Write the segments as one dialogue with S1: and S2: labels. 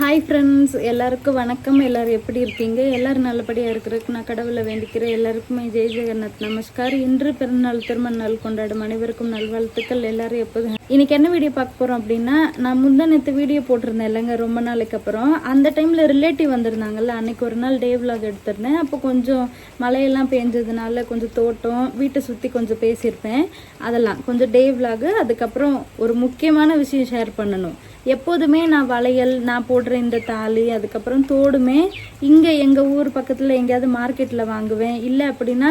S1: Hi friends எல்லாருக்கும் வணக்கம். எல்லாரும் எப்படி இருக்கீங்க? எல்லோரும் நல்லபடியாக இருக்கிறதுக்கு நான் கடவுளை வேண்டிக்கிறேன். எல்லாருக்குமே ஜெய் ஜெகநாத். நமஸ்கார். இன்று பிறந்தநாள் திருமண நாள் கொண்டாடும் அனைவருக்கும் நல்வாழ்த்துக்கள். எல்லாரும் எப்போதும் இன்னைக்கு என்ன வீடியோ பார்க்க போகிறோம் அப்படின்னா நான் முந்தானத்து நேற்று வீடியோ போட்டிருந்தேன் இல்லைங்க ரொம்ப நாளைக்கு அப்புறம். அந்த டைமில் ரிலேட்டிவ் வந்திருந்தாங்கல்ல அன்னைக்கு ஒரு நாள் டே விலாக் எடுத்திருந்தேன். அப்போ கொஞ்சம் மழையெல்லாம் பேஞ்சதுனால கொஞ்சம் தோட்டம் வீட்டை சுற்றி கொஞ்சம் பேசியிருப்பேன். அதெல்லாம் கொஞ்சம் டே விலாகு அதுக்கப்புறம் ஒரு முக்கியமான விஷயம் ஷேர் பண்ணணும். எப்போதுமே நான் வளையல் நான் போடுற இந்த தாலி அதுக்கப்புறம் தோடுமே இங்கே எங்கள் ஊர் பக்கத்தில் எங்கேயாவது மார்க்கெட்டில் வாங்குவேன். இல்லை அப்படின்னா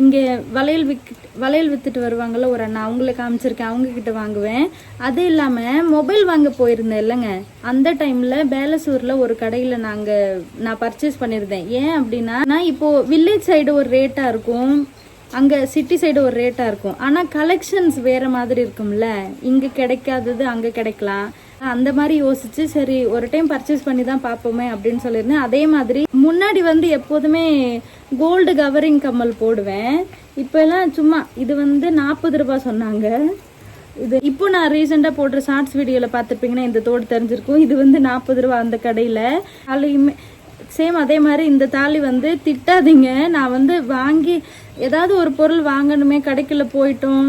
S1: இங்கே வளையல் விக் வளையல் விற்றுட்டு வருவாங்கள்ல ஒரு அண்ணா அவங்கள காமிச்சிருக்கேன் அவங்கக்கிட்ட வாங்குவேன். அது இல்லாமல் மொபைல் வாங்க போயிருந்தேன் இல்லைங்க. அந்த டைமில் பேலசூரில் ஒரு கடையில் நாங்கள் நான் பர்ச்சேஸ் பண்ணியிருந்தேன். ஏன் அப்படின்னா நான் இப்போது வில்லேஜ் சைடு ஒரு ரேட்டாக இருக்கும். அங்கே சிட்டி சைடு ஒரு ரேட்டாக இருக்கும். ஆனால் கலெக்ஷன்ஸ் வேறு மாதிரி இருக்கும்ல. இங்கே கிடைக்காதது அங்கே கிடைக்கலாம். அந்த மாதிரி யோசிச்சு சரி ஒரு டைம் பர்ச்சேஸ் பண்ணி தான் பார்ப்போமே அப்படின்னு சொல்லியிருந்தேன். அதே மாதிரி முன்னாடி வந்து எப்போதுமே கோல்டு கவரிங் கம்மல் போடுவேன். இப்போல்லாம் சும்மா இது வந்து நாற்பது ரூபாய் சொன்னாங்க. இது இப்போ நான் ரீசெண்டாக போடுற ஷார்ட்ஸ் வீடியோவில் பார்த்துருப்பீங்கன்னா இந்த தோடு தெரிஞ்சிருக்கும். இது வந்து நாற்பது ரூபா அந்த கடையில். அதையுமே சேம் அதே மாதிரி இந்த தாலி வந்து திட்டாதீங்க. நான் வந்து வாங்கி ஏதாவது ஒரு பொருள் வாங்கணுமே கடைக்குள்ள போயிட்டோம்.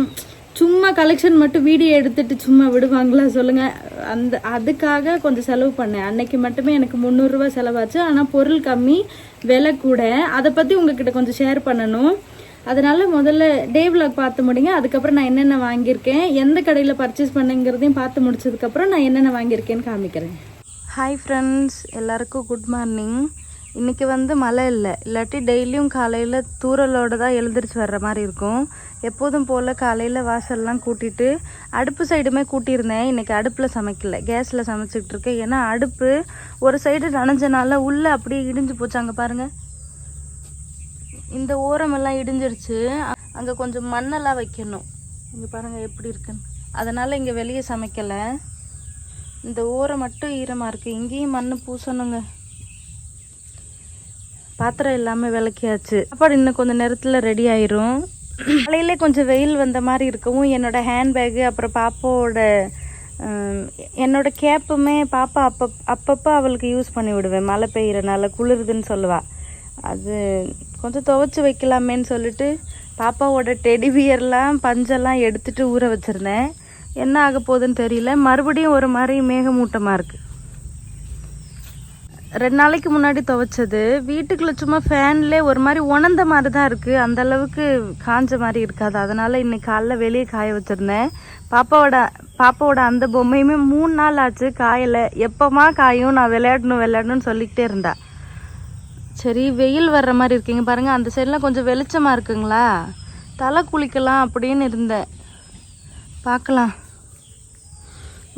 S1: சும்மா கலெக்ஷன் மட்டும் வீடியோ எடுத்துட்டு சும்மா விடுவாங்களா சொல்லுங்க. அந்த அதுக்காக கொஞ்சம் செலவு பண்ணேன். அன்னைக்கு மட்டுமே எனக்கு முந்நூறுரூவா செலவாச்சு. ஆனால் பொருள் கம்மி விலை கூட. அதை பற்றி உங்ககிட்ட கொஞ்சம் ஷேர் பண்ணணும். அதனால முதல்ல டே vlog பார்த்து முடிங்க. அதுக்கப்புறம் நான் என்னென்ன வாங்கியிருக்கேன் எந்த கடையில் பர்ச்சேஸ் பண்ணுங்கிறதையும் பார்த்து முடிச்சதுக்கப்புறம் நான் என்னென்ன வாங்கியிருக்கேன்னு காமிக்கிறேன். ஹாய் ஃப்ரெண்ட்ஸ் எல்லாருக்கும் குட் மார்னிங் இன்றைக்கி வந்து மழை இல்லை. இல்லாட்டி டெய்லியும் காலையில் தூரலோடு தான் எழுந்திரிச்சு வர்ற மாதிரி இருக்கும். எப்போதும் போல் காலையில் வாசல்லாம் கூட்டிட்டு அடுப்பு சைடுமே கூட்டியிருந்தேன். இன்றைக்கி அடுப்பில் சமைக்கல. கேஸில் சமைச்சிக்கிட்டு இருக்கேன். ஏன்னா அடுப்பு ஒரு சைடு நனைஞ்சனால உள்ளே அப்படியே இடிஞ்சு போச்சு. அங்கே பாருங்கள் இந்த ஓரமெல்லாம் இடிஞ்சிருச்சு. அங்கே கொஞ்சம் மண்ணெல்லாம் வைக்கணும். இங்கே பாருங்கள் எப்படி இருக்குன்னு. அதனால் இங்கே வெளியே சமைக்கலை. இந்த ஓரம் மட்டும் ஈரமாக இருக்குது இங்கேயும் மண் பூசணுங்க. பாத்திரம் எல்லாமே விளக்கியாச்சு. சாப்பாடு இன்னும் கொஞ்சம் நேரத்தில் ரெடி ஆயிரும். காலையிலே கொஞ்சம் வெயில் வந்த மாதிரி இருக்கவும் என்னோட ஹேண்ட்பேக்கு அப்புறம் பாப்பாவோட என்னோட கேப்புமே பாப்பா அப்போ அப்பப்போ அவளுக்கு யூஸ் பண்ணி விடுவேன். மழை பெய்யறனால குளிருதுன்னு சொல்லுவா. அது கொஞ்சம் துவைச்சி வைக்கலாமேன்னு சொல்லிட்டு பாப்பாவோட டெடி பியர்லாம் பஞ்செல்லாம் எடுத்துட்டு ஊற வச்சுருந்தேன். என்ன ஆக போகுதுன்னு தெரியல. மறுபடியும் ஒரு மாதிரி மேகமூட்டமாக இருக்குது ரெண்டு நாளைக்கு முன்னாடி துவைச்சது. வீட்டுக்குள்ள சும்மா ஃபேன்லே ஒரு மாதிரி உணர்ந்த மாதிரி தான் இருக்குது அந்த அளவுக்கு காஞ்ச மாதிரி இருக்காது. அதனால இன்னைக்கு காலைல வெளியே காய வச்சிருந்தேன். பாப்பாவோட பாப்பாவோட அந்த பொம்மையுமே மூணு நாள் ஆச்சு. காயலை எப்போமா காயும் நான் விளையாடணும் விளையாடணும்னு சொல்லிக்கிட்டே இருந்தா. சரி வெயில் வர்ற மாதிரி இருக்கீங்க பாருங்க. அந்த சைட்லாம் கொஞ்சம் வெளிச்சமாக இருக்குங்களா? தலை குளிக்கலாம் அப்படின்னு இருந்தேன். பார்க்கலாம்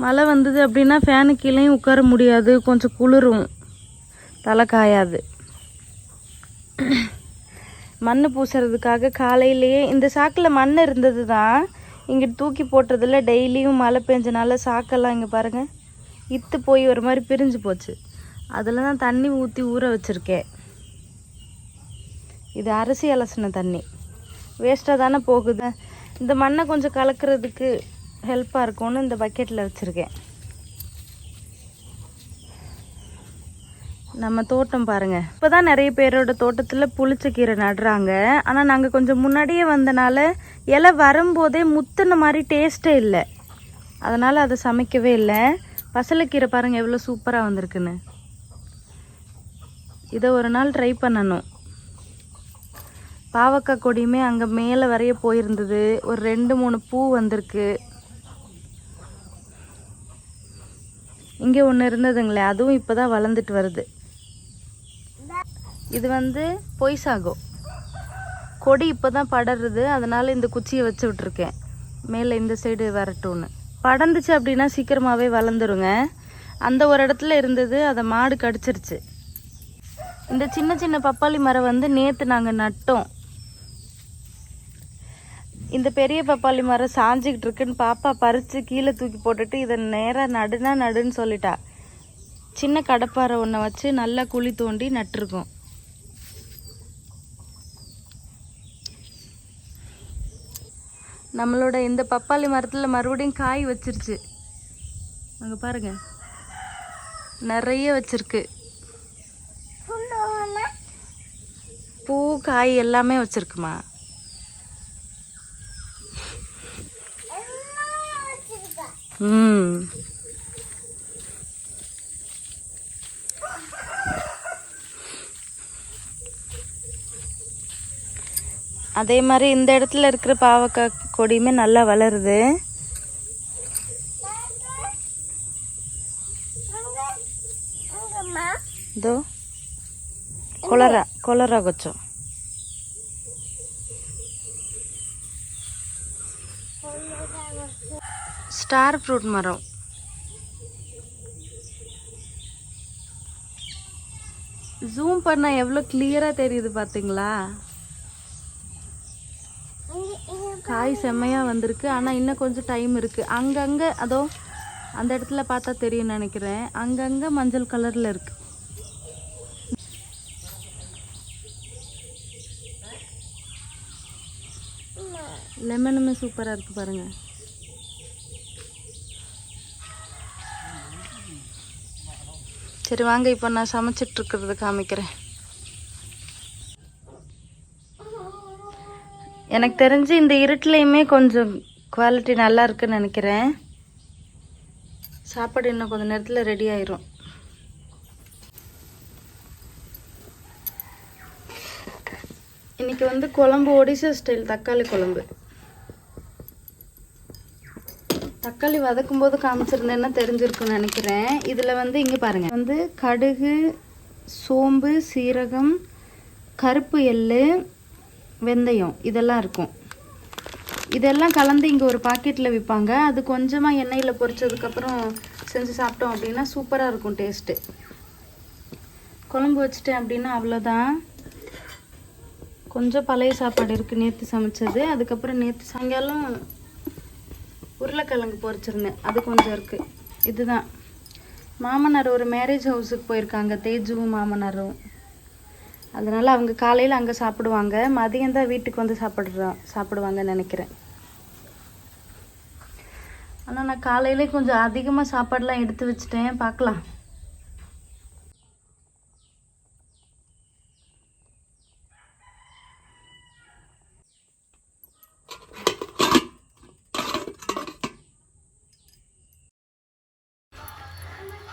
S1: மழை வந்தது அப்படின்னா ஃபேனு கீழேயும் உட்கார முடியாது. கொஞ்சம் குளிரும். தலை காயாது. மண் பூசுறதுக்காக காலையிலேயே இந்த சாக்கில் மண் இருந்தது தான் இங்கே தூக்கி போட்டதில் டெய்லியும் மழை பெஞ்சனால சாக்கெல்லாம் இங்கே பாருங்கள் இத்து போய் ஒரு மாதிரி பிரிஞ்சு போச்சு. அதில் தான் தண்ணி ஊற்றி ஊற வச்சுருக்கேன். இது அரிசி அலசின தண்ணி. வேஸ்ட்டாக தானே போகுது. இந்த மண்ணை கொஞ்சம் கலக்கிறதுக்கு ஹெல்ப்பாக இருக்கும்னு இந்த பக்கெட்டில் வச்சுருக்கேன். நம்ம தோட்டம் பாருங்க. இப்போதான் நிறைய பேரோட தோட்டத்தில் புளிச்சக்கீரை நடுறாங்க. ஆனால் நாங்கள் கொஞ்சம் முன்னாடியே வந்தனால இலை வரும்போதே முத்துன மாதிரி டேஸ்ட்டே இல்லை. அதனால் அதை சமைக்கவே இல்லை. பசலைக்கீரை பாருங்க எவ்வளோ சூப்பராக வந்திருக்குன்னு. இதை ஒரு நாள் ட்ரை பண்ணணும். பாவக்காய் கொடியுமே அங்கே மேலே வரைய போயிருந்தது. ஒரு ரெண்டு மூணு பூ வந்திருக்கு. இங்கே ஒன்று இருந்ததுங்களே அதுவும் இப்போ தான் வளர்ந்துட்டு வருது. இது வந்து பொய்சாகோ கொடி இப்போ தான் படருது அதனால் இந்த குச்சியை வச்சு விட்ருக்கேன் மேலே இந்த சைடு வரட்டும்னு. படந்துச்சு அப்படின்னா சீக்கிரமாகவே வளர்ந்துருங்க. அந்த ஒரு இடத்துல இருந்தது அதை மாடு கடிச்சிருச்சு. இந்த சின்ன சின்ன பப்பாளி மரம் வந்து நேற்று நாங்கள் நட்டோம். இந்த பெரிய பப்பாளி மரம் சாஞ்சிக்கிட்டு இருக்குன்னு பாப்பா பறித்து கீழே தூக்கி போட்டுட்டு இதை நேராக நடுனா நடுன்னு சொல்லிட்டா. சின்ன கடப்பாரை ஒன்றை வச்சு நல்லா குழி தோண்டி நட்டிருக்கோம். நம்மளோட இந்த பப்பாளி மரத்தில் மறுபடியும் காய் வச்சிருச்சு. அங்கே பாருங்க. நிறைய வச்சிருக்கு. பூ காய் எல்லாமே வச்சிருக்குமா? ம். அதே மாதிரி இந்த இடத்துல இருக்கிற பாவக்காய் கொடியுமே நல்லா வளருது. இதோ கொலரா கொலரா கொச்சம். ஸ்டார் ஃப்ரூட் மரம். ஜூம் பண்ணால் எவ்வளோ கிளியராக தெரியுது பார்த்தீங்களா காய் செம்மையாக வந்திருக்கு. ஆனால் இன்னும் கொஞ்சம் டைம் இருக்குது அங்கங்கே அதோ அந்த இடத்துல பார்த்தா தெரியும் நினைக்கிறேன். அங்கங்கே மஞ்சள் கலரில் இருக்குது லெமனுமே சூப்பராக இருக்குது பாருங்கள் சரி வாங்க இப்போ நான் சமைச்சிட்டுருக்கறத காமிக்கிறேன். எனக்கு தெரிஞ்சு இந்த இருட்டுலையுமே கொஞ்சம் குவாலிட்டி நல்லா இருக்குன்னு நினைக்கிறேன். சாப்பாடு இன்னும் கொஞ்ச நேரத்தில் ரெடி ஆயிரும். இன்னைக்கு வந்து குழம்பு ஒடிசா ஸ்டைல் தக்காளி குழம்பு. தக்காளி வதக்கும் போது காமிச்சிருந்தேன்னா தெரிஞ்சிருக்குன்னு நினைக்கிறேன். இதில் வந்து இங்கே பாருங்கள் வந்து கடுகு சோம்பு சீரகம் கருப்பு எள்ளு வெந்தயம் இதெல்லாம் இருக்கும். இதெல்லாம் கலந்து இங்கே ஒரு பாக்கெட்டில் விற்பாங்க அது கொஞ்சமாக எண்ணெயில் பொரிச்சதுக்கப்புறம் செஞ்சு சாப்பிட்டோம் அப்படின்னா சூப்பராக இருக்கும் டேஸ்ட்டு குழம்பு வச்சுட்டேன் அப்படின்னா அவ்வளோதான் கொஞ்சம் பழைய சாப்பாடு இருக்குது நேற்று சமைச்சது. அதுக்கப்புறம் நேற்று சாயங்காலம் உருளைக்கிழங்கு பொரிச்சிருந்தேன். அது கொஞ்சம் இருக்குது இதுதான். மாமனார் ஒரு மேரேஜ் ஹவுஸுக்கு போயிருக்காங்க. தேஜுவும் மாமனாரும். அதனால் அவங்க காலையில் அங்கே சாப்பிடுவாங்க மதியம் தான் வீட்டுக்கு வந்து சாப்பிட்றோம் சாப்பிடுவாங்கன்னு நினைக்கிறேன். ஆனால் நான் காலையிலே கொஞ்சம் அதிகமாக சாப்பாடெலாம் எடுத்து வச்சுட்டேன். பார்க்கலாம்.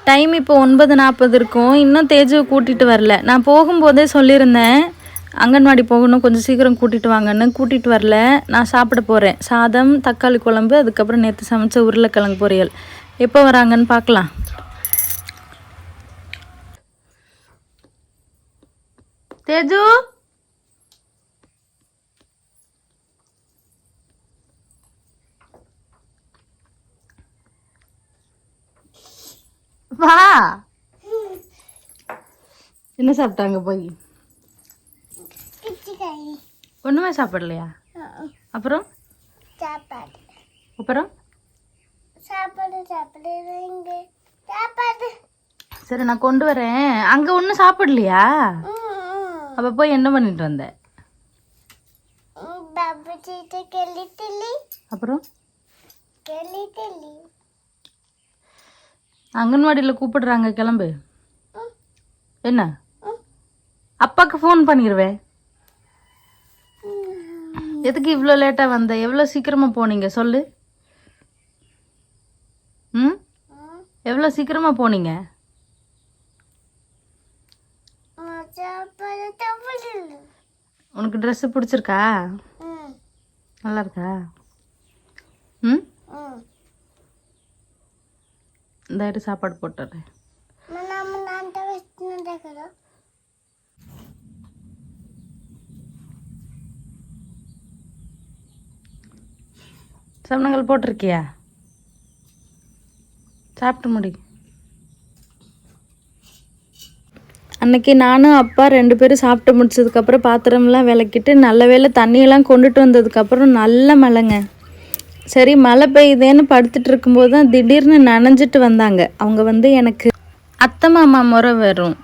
S1: டைம் இப்போ ஒன்பது நாற்பது இருக்கும். இன்னும் தேஜுவை கூட்டிகிட்டு வரல. நான் போகும்போதே சொல்லியிருந்தேன் அங்கன்வாடி போகணும் கொஞ்சம் சீக்கிரம் கூட்டிகிட்டு வாங்கன்னு. கூட்டிகிட்டு வரல. நான் சாப்பிட போகிறேன் சாதம் தக்காளி குழம்பு அதுக்கப்புறம் நேற்று சமைச்ச உருளைக்கிழங்கு பொரியல். எப்போ வராங்கன்னு பார்க்கலாம். தேஜு? வா. என்ன சாப்பிட்டாங்க போய்? ஒன்றுமே சாப்பிடலையா? அப்புறம்?
S2: சாப்பாடு.
S1: அப்புறம்?
S2: சாப்பாடு சாப்பிடுறீங்க சாப்பாடு.
S1: சரி நான் கொண்டு வரேன். அங்கே ஒன்றும் சாப்பிடலையா? அப்போ போய் என்ன பண்ணிட்டு வந்த? அப்புறம்? அங்கன்வாடியில் கூப்பிடுறாங்க கிளம்பு. என்ன? அப்பாக்கு ஃபோன் பண்ணிடுவேன் எதுக்கு இவ்வளோ லேட்டாக வந்த? எவ்வளோ சீக்கிரமாக போனீங்க? சொல்லு. ம்? எவ்வளோ சீக்கிரமாக போனீங்க? உனக்கு ட்ரெஸ்ஸு பிடிச்சிருக்கா? நல்லா இருக்கா? ம். இந்த சாப்பாடு போட்டுறேன். சமணங்கள் போட்டிருக்கியா? சாப்பிட்டு முடி. அன்னைக்கு நானும் அப்பா ரெண்டு பேரும் சாப்பிட்டு முடிச்சதுக்கப்புறம் பாத்திரம்லாம் விளக்கிட்டு நல்ல வேலை தண்ணியெல்லாம் கொண்டுட்டு வந்ததுக்கப்புறம் நல்ல மழைங்க. சரி மழை பெய்யுதேன்னு படுத்துட்டு இருக்கும்போது தான் திடீர்னு நனைஞ்சிட்டு வந்தாங்க. அவங்க வந்து எனக்கு அத்தை மாமா முறை வரும்.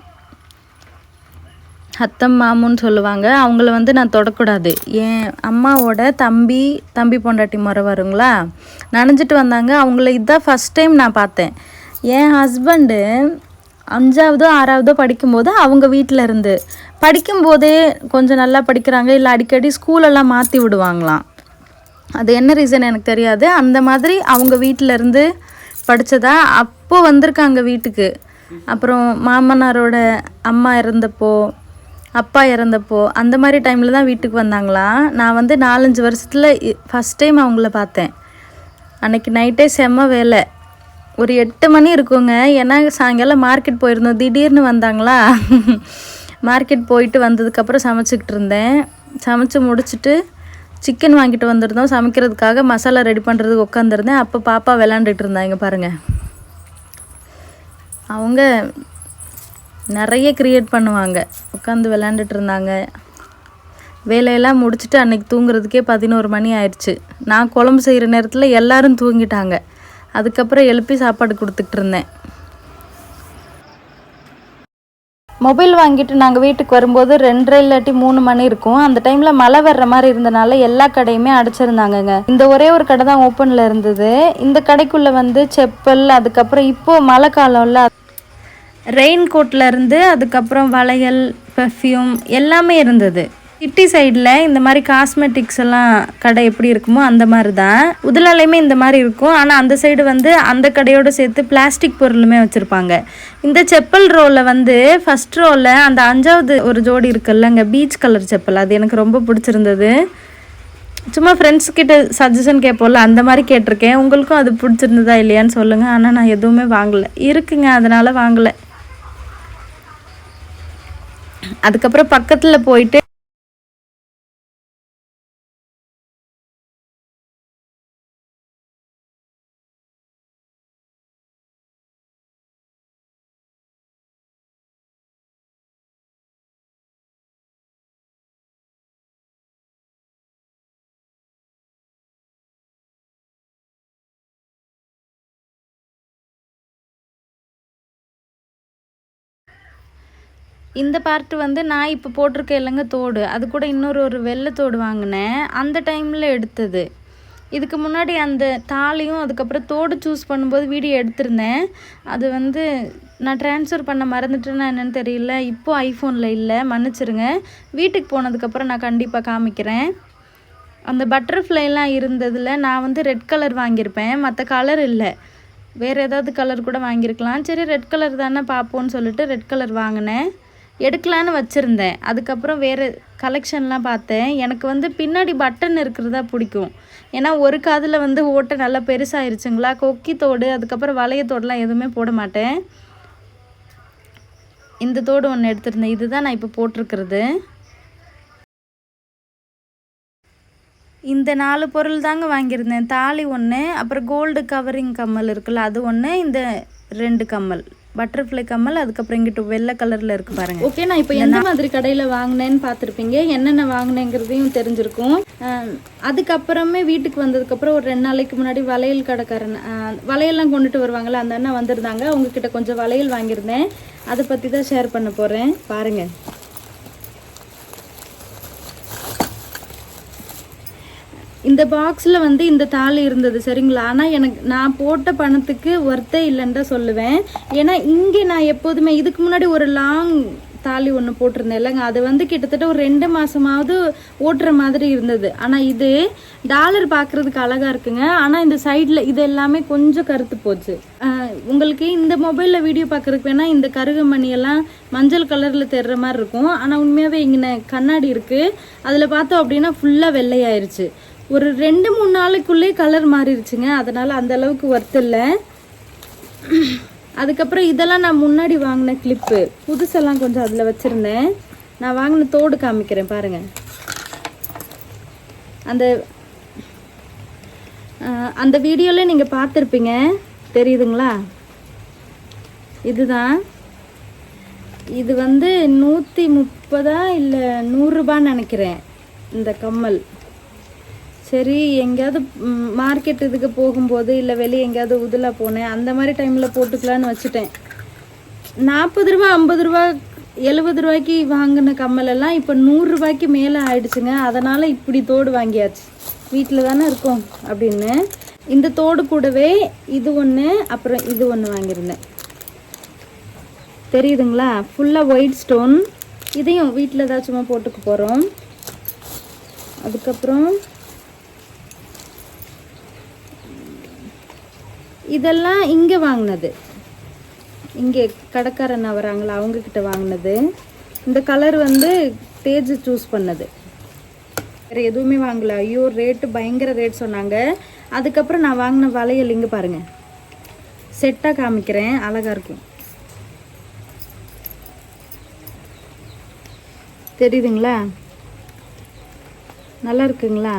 S1: அத்தம் மாமுன்னு சொல்லுவாங்க. அவங்கள வந்து நான் தொடக்கூடாது. என் அம்மாவோட தம்பி தம்பி பொண்டாட்டி முறை வருங்களா? நனைஞ்சிட்டு வந்தாங்க. அவங்கள இதுதான் ஃபஸ்ட் டைம் நான் பார்த்தேன். என் ஹஸ்பண்டு அஞ்சாவதோ ஆறாவதோ படிக்கும்போது அவங்க வீட்டில் இருந்து படிக்கும்போதே கொஞ்சம் நல்லா படிக்கிறாங்க இல்லை அடிக்கடி ஸ்கூலெல்லாம் மாற்றி விடுவாங்களாம். அது என்ன ரீசன் எனக்கு தெரியாது. அந்த மாதிரி அவங்க வீட்டில் இருந்து படித்ததா அப்போது வந்திருக்காங்க வீட்டுக்கு. அப்புறம் மாமனாரோட அம்மா இறந்தப்போ அப்பா இறந்தப்போ அந்த மாதிரி டைமில் தான் வீட்டுக்கு வந்தாங்களாம் நான் வந்து நாலஞ்சு வருஷத்தில் ஃபஸ்ட் டைம் அவங்கள பார்த்தேன். அன்றைக்கி நைட்டே செம்ம வேலை. ஒரு எட்டு மணி இருக்குங்க. ஏன்னா சாயங்காலம் மார்க்கெட் போயிருந்தோம். திடீர்னு வந்தாங்களா? மார்க்கெட் போயிட்டு வந்ததுக்கப்புறம் சமைச்சிக்கிட்டு இருந்தேன். சமைச்சு முடிச்சுட்டு சிக்கன் வாங்கிட்டு வந்திருந்தோம். சமைக்கிறதுக்காக மசாலா ரெடி பண்ணுறதுக்கு உட்காந்துருந்தேன் அப்போ பாப்பா விளாண்டுட்டு இருந்தாங்க பாருங்கள் அவங்க நிறைய க்ரியேட் பண்ணுவாங்க. உட்காந்து விளாண்டுட்டு இருந்தாங்க. வேலையெல்லாம் முடிச்சுட்டு அன்னைக்கு தூங்குறதுக்கே பதினோரு மணி ஆயிடுச்சு. நான் குழம்பு செய்கிற நேரத்தில் எல்லாரும் தூங்கிட்டாங்க. அதுக்கப்புறம் எழுப்பி சாப்பாடு கொடுத்துட்டு இருந்தேன். மொபைல் வாங்கிட்டு நாங்கள் வீட்டுக்கு வரும்போது ரெண்டரை இல்லாட்டி மூணு மணி இருக்கும். அந்த டைமில் மழை வர்ற மாதிரி இருந்தனால எல்லா கடையுமே அடைச்சிருந்தாங்கங்க. இந்த ஒரே ஒரு கடை தான் ஓப்பனில் இருந்தது. இந்த கடைக்குள்ளே வந்து செப்பல் அதுக்கப்புறம் இப்போது மழை காலம்ல ரெயின் கோட்ல இருந்து அதுக்கப்புறம் வளையல் பெர்ஃப்யூம் எல்லாமே இருந்தது. சிட்டி சைடில் இந்த மாதிரி காஸ்மெட்டிக்ஸ் எல்லாம் கடை எப்படி இருக்குமோ அந்த மாதிரி தான் உதலாலையுமே இந்த மாதிரி இருக்கும். ஆனால் அந்த சைடு வந்து அந்த கடையோடு சேர்த்து பிளாஸ்டிக் பொருளுமே வச்சுருப்பாங்க. இந்த செப்பல் ரோவில் வந்து ஃபஸ்ட் ரோவில் அந்த அஞ்சாவது ஒரு ஜோடி இருக்குல்லங்க பீச் கலர் செப்பல். அது எனக்கு ரொம்ப பிடிச்சிருந்தது. சும்மா ஃப்ரெண்ட்ஸ் கிட்ட சஜஷன் கேட்போம்ல அந்த மாதிரி கேட்டிருக்கேன். உங்களுக்கும் அது பிடிச்சிருந்ததா இல்லையான்னு சொல்லுங்கள் ஆனால் நான் எதுவுமே வாங்கலை. இருக்குங்க அதனால் வாங்கலை. அதுக்கப்புறம் பக்கத்தில் போயிட்டு இந்த பார்ட் வந்து நான் இப்போ போட்டிருக்கேன் இல்லைங்க தோடு. அது கூட இன்னொரு ஒரு வெள்ளை தோடு வாங்கினேன். அந்த டைமில் எடுத்தது. இதுக்கு முன்னாடி அந்த தாலியும் அதுக்கப்புறம் தோடு சூஸ் பண்ணும்போது வீடியோ எடுத்திருந்தேன். அது வந்து நான் ட்ரான்ஸ்ஃபர் பண்ண மறந்துட்டேன்னா என்னென்னு தெரியல. இப்போது ஐஃபோனில் இல்லை மன்னிச்சிருங்க. வீட்டுக்கு போனதுக்கப்புறம் நான் கண்டிப்பாக காமிக்கிறேன். அந்த பட்டர்ஃப்ளைலாம் இருந்ததில் நான் வந்து ரெட் கலர் வாங்கியிருப்பேன். மற்ற கலர் இல்லை. வேறு ஏதாவது கலர் கூட வாங்கியிருக்கலாம். சரி ரெட் கலர் தானே பார்ப்போன்னு சொல்லிட்டு ரெட் கலர் வாங்கினேன். எடுக்கலான்னு வச்சுருந்தேன். அதுக்கப்புறம் வேறு கலெக்ஷன்லாம் பார்த்தேன். எனக்கு வந்து பின்னாடி பட்டன் இருக்கிறதா பிடிக்கும். ஏன்னா ஒரு காதில் வந்து ஓட்டை நல்லா பெருசாகிருச்சுங்களா கொக்கி தோடு அதுக்கப்புறம் வளைய தோடுலாம் எதுவுமே போட மாட்டேன். இந்த தோடு ஒன்று எடுத்திருந்தேன். இதுதான் நான் இப்போ போட்டிருக்கிறது. இந்த நாலு பொருள் தாங்க வாங்கியிருந்தேன். தாலி ஒன்று அப்புறம் கோல்டு கவரிங் கம்மல் இருக்குல்ல அது ஒன்று இந்த ரெண்டு கம்மல். பட்டர்ஃப்ளை கம்மல் அதுக்கப்புறம் இங்கிட்டு வெள்ளை கலரில் இருக்கு பாருங்க. ஓகே நான் இப்போ எந்த மாதிரி கடையில் வாங்கினேன்னு பார்த்துருப்பீங்க? என்னென்ன வாங்கினேங்கிறதையும் தெரிஞ்சிருக்கும். அதுக்கப்புறமே வீட்டுக்கு வந்ததுக்கப்புறம் ஒரு ரெண்டு நாளைக்கு முன்னாடி வளையல் கடைக்காரன் வளையல்லாம் கொண்டுட்டு வருவாங்கள்ல அந்த அண்ணா வந்திருந்தாங்க. அவங்கக்கிட்ட கொஞ்சம் வளையல் வாங்கியிருந்தேன். அதை பற்றி தான் ஷேர் பண்ண போகிறேன் பாருங்கள் இந்த பாக்ஸில் வந்து இந்த தாலி இருந்தது சரிங்களா? ஆனால் எனக்கு நான் போட்ட பணத்துக்கு ஒர்த்தே இல்லைன்னு தான் சொல்லுவேன். ஏன்னா இங்கே நான் எப்போதுமே இதுக்கு முன்னாடி ஒரு லாங் தாலி ஒன்று போட்டிருந்தேன் இல்லைங்க? அது வந்து கிட்டத்தட்ட ஒரு ரெண்டு மாதமாவது ஓட்டுற மாதிரி இருந்தது. ஆனால் இது டாலர் பார்க்குறதுக்கு அழகாக இருக்குங்க. ஆனால் இந்த சைடில் இது எல்லாமே கொஞ்சம் கருத்து போச்சு. உங்களுக்கு இந்த மொபைலில் வீடியோ பார்க்குறதுக்கு வேணால் இந்த கருகமணி மணியெல்லாம் மஞ்சள் கலரில் தெரிற மாதிரி இருக்கும். ஆனால் உண்மையாகவே இங்கே கண்ணாடி இருக்குது அதில் பார்த்தோம் அப்படின்னா ஃபுல்லாக வெள்ளையாயிருச்சு. ஒரு ரெண்டு மூணு நாளைக்குள்ளே கலர் மாறிடுச்சுங்க அதனால் அந்த அளவுக்கு ஒர்த் இல்லை. அதுக்கப்புறம் இதெல்லாம் நான் முன்னாடி வாங்கின கிளிப்பு புதுசெல்லாம் கொஞ்சம் அதில் வச்சுருந்தேன். நான் வாங்கின தோடு காமிக்கிறேன் பாருங்கள் அந்த அந்த வீடியோவில் நீங்கள் பார்த்துருப்பீங்க. தெரியுதுங்களா? இதுதான். இது வந்து நூற்றி முப்பதா இல்லை நூறுரூபான்னு நினைக்கிறேன். இந்த கம்மல். சரி எங்கேயாவது மார்க்கெட் இதுக்கு போகும்போது இல்லை வெளியே எங்கேயாவது உதிலா போனேன் அந்த மாதிரி டைமில் போட்டுக்கலான்னு வச்சுட்டேன். நாற்பது ரூபா ஐம்பது ரூபா எழுபது ரூபாய்க்கு வாங்கின கம்மலெல்லாம் இப்போ நூறுரூபாய்க்கு மேலே ஆயிடுச்சுங்க. அதனால் இப்படி தோடு வாங்கியாச்சு. வீட்டில் தானே இருக்கோம் அப்படின்னு. இந்த தோடு கூடவே இது ஒன்று அப்புறம் இது ஒன்று வாங்கியிருந்தேன். தெரியுதுங்களா? ஃபுல்லாக ஒயிட் ஸ்டோன் இதையும் வீட்டில் தான் சும்மா போட்டுக்க போகிறோம் அதுக்கப்புறம் இதெல்லாம் இங்கே வாங்கினது. இங்கே கடைக்காரண்ணா வராங்களா அவங்கக்கிட்ட வாங்கினது. இந்த கலர் வந்து தேஜ் சூஸ் பண்ணது. வேறு எதுவுமே வாங்கல. ஐயோ ரேட்டு பயங்கர ரேட் சொன்னாங்க. அதுக்கப்புறம் நான் வாங்கின வளையல் இங்கே பாருங்கள் செட்டாக காமிக்கிறேன். அழகாக இருக்கும். தெரியுதுங்களா? நல்லா இருக்குங்களா?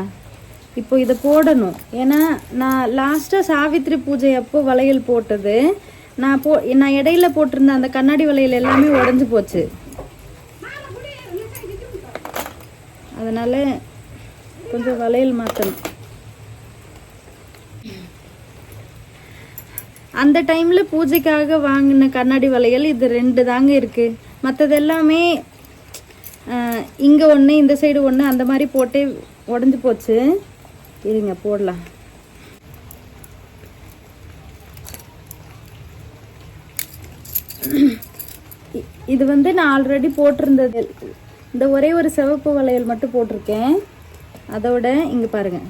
S1: இப்போ இதை போடணும். ஏன்னா நான் லாஸ்ட்டாக சாவித்திரி பூஜை அப்போ வளையல் போட்டது. நான் போ நான் இடையில போட்டிருந்த அந்த கண்ணாடி வளையல் எல்லாமே உடஞ்சி போச்சு. அதனால கொஞ்சம் வளையல் மாற்றணும் அந்த டைமில் பூஜைக்காக வாங்கின கண்ணாடி வளையல் இது ரெண்டு தாங்க இருக்குது மற்றது எல்லாமே இங்கே ஒன்று இந்த சைடு ஒன்று அந்த மாதிரி போட்டே உடஞ்சி போச்சு. இருங்க போடலாம். இது வந்து நான் ஆல்ரெடி போட்டிருந்தது. இந்த ஒரே ஒரு சிவப்பு வளையல் மட்டும் போட்டிருக்கேன். அதோட இங்கே பாருங்க.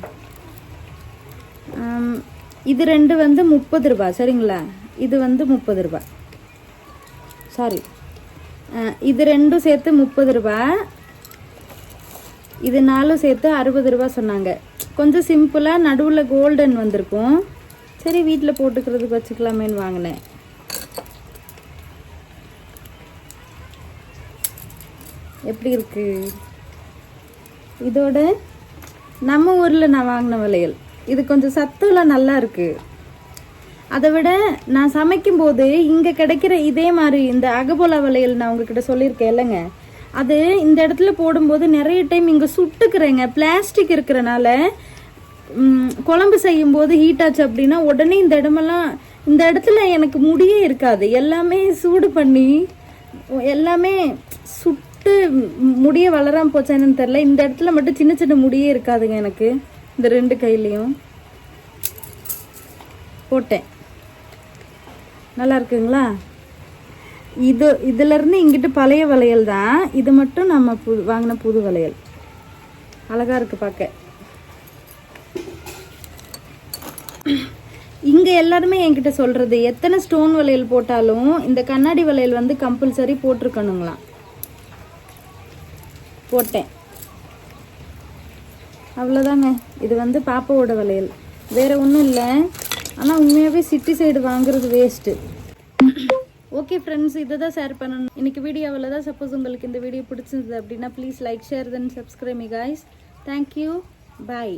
S1: இது ரெண்டு வந்து முப்பது ரூபா சரிங்களா? இது வந்து முப்பது ரூபாய் சாரி இது ரெண்டும் சேர்த்து முப்பது ரூபா. இது நாலும் சேர்த்து அறுபது ரூபா சொன்னாங்க. கொஞ்சம் சிம்பிளாக நடுவில் கோல்டன் வந்திருக்கும். சரி வீட்டில் போட்டுக்கிறதுக்கு வச்சுக்கலாமேன்னு வாங்கினேன். எப்படி இருக்கு? இதோட நம்ம ஊரில் நான் வாங்கின வளையல் இது கொஞ்சம் சத்துலாம் நல்லா இருக்கு. அதை விட நான் சமைக்கும்போது இங்கே கிடைக்கிற இதே மாதிரி இந்த அகபோலா வளையல் நான் உங்ககிட்ட சொல்லியிருக்கேன் இல்லைங்க. அது இந்த இடத்துல போடும்போது நிறைய டைம் இங்கே சுட்டுக்கிறேங்க. பிளாஸ்டிக் இருக்கிறனால குழம்பு செய்யும்போது ஹீட் ஆச்சு அப்படின்னா உடனே இந்த இடமெல்லாம் இந்த இடத்துல எனக்கு முடியே இருக்காது. எல்லாமே சூடு பண்ணி எல்லாமே சுட்டு முடிய வளராமல் வளராம போச்சா என்னன்னு தெரில இந்த இடத்துல மட்டும் சின்ன சின்ன முடியே இருக்காதுங்க எனக்கு. இந்த ரெண்டு கையிலையும். போட்டேன். நல்லா இருக்குங்களா? இது இதுலேருந்து இங்கிட்டு பழைய வளையல் தான். இது மட்டும் நம்ம புது வாங்கின புது வளையல். அழகா இருக்குது பார்க்க இங்கே எல்லாருமே என்கிட்ட சொல்கிறது எத்தனை ஸ்டோன் வளையல் போட்டாலும் இந்த கண்ணாடி வளையல் வந்து கம்பல்சரி போட்டிருக்கணுங்களாம். போட்டேன். அவ்வளோதாங்க இது வந்து பாப்பாவோட வளையல். வேறு ஒன்றும் இல்லை. ஆனால் உண்மையாகவே சிட்டி சைடு வாங்குறது வேஸ்ட்டு ஓகே ஃப்ரெண்ட்ஸ் இதை தான் ஷேர் பண்ணணும். இன்னைக்கு வீடியோவில் தான் சப்போஸ் உங்களுக்கு இந்த வீடியோ பிடிச்சிருந்தது அப்படின்னா please like share then subscribe me guys thank you bye